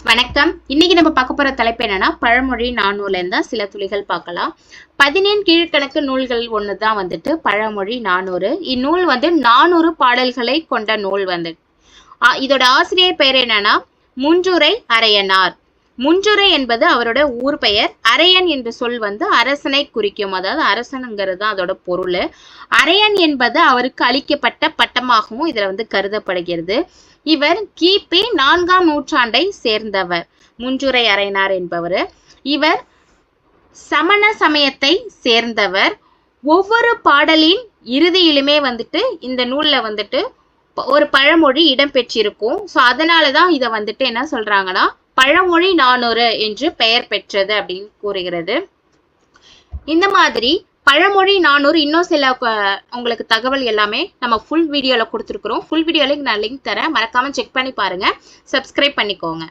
வணக்கம். இன்னைக்கு நம்ம பார்க்க போற தலைப்பு என்னன்னா பழமொழி நானூர்ல இருந்தா சில துளிகள் பார்க்கலாம். பதினேழு கீழ்கணக்கு நூல்கள் ஒன்று தான் வந்துட்டு பழமொழி நானூறு. இந்நூல் வந்து நானூறு பாடல்களை கொண்ட நூல் வந்து இதோட ஆசிரியர் பெயர் என்னன்னா முஞ்சுரை அரையனார். முஞ்சுரை என்பது அவரோட ஊர் பெயர். அரையன் என்ற சொல் வந்து அரசனை குறிக்கும். அதாவது அரசனுங்கிறது தான் அதோட பொருள். அரையன் என்பது அவருக்கு அளிக்கப்பட்ட பட்டமாகவும் இதுல வந்து கருதப்படுகிறது. இவர் கிபி நான்காம் நூற்றாண்டை சேர்ந்தவர். முஞ்சுரை அரையனார் என்பவர். இவர் சமண சமயத்தை சேர்ந்தவர். ஒவ்வொரு பாடலின் இறுதியிலுமே வந்துட்டு இந்த நூல்ல வந்துட்டு ஒரு பழமொழி இடம்பெற்றிருக்கும். ஸோ அதனால தான் இதை வந்துட்டு என்ன சொல்றாங்கன்னா பழமொழி நானூறு என்று பெயர் பெற்றது அப்படின்னு கூறுகிறது. இந்த மாதிரி பழமொழி நானூறு இன்னும் சில உங்களுக்கு தகவல் எல்லாமே நம்ம ஃபுல் வீடியோவில் கொடுத்துருக்குறோம். ஃபுல் வீடியோவில் நான் லிங்க் தரேன். மறக்காமல் செக் பண்ணி பாருங்கள் சப்ஸ்கிரைப் பண்ணிக்கோங்க.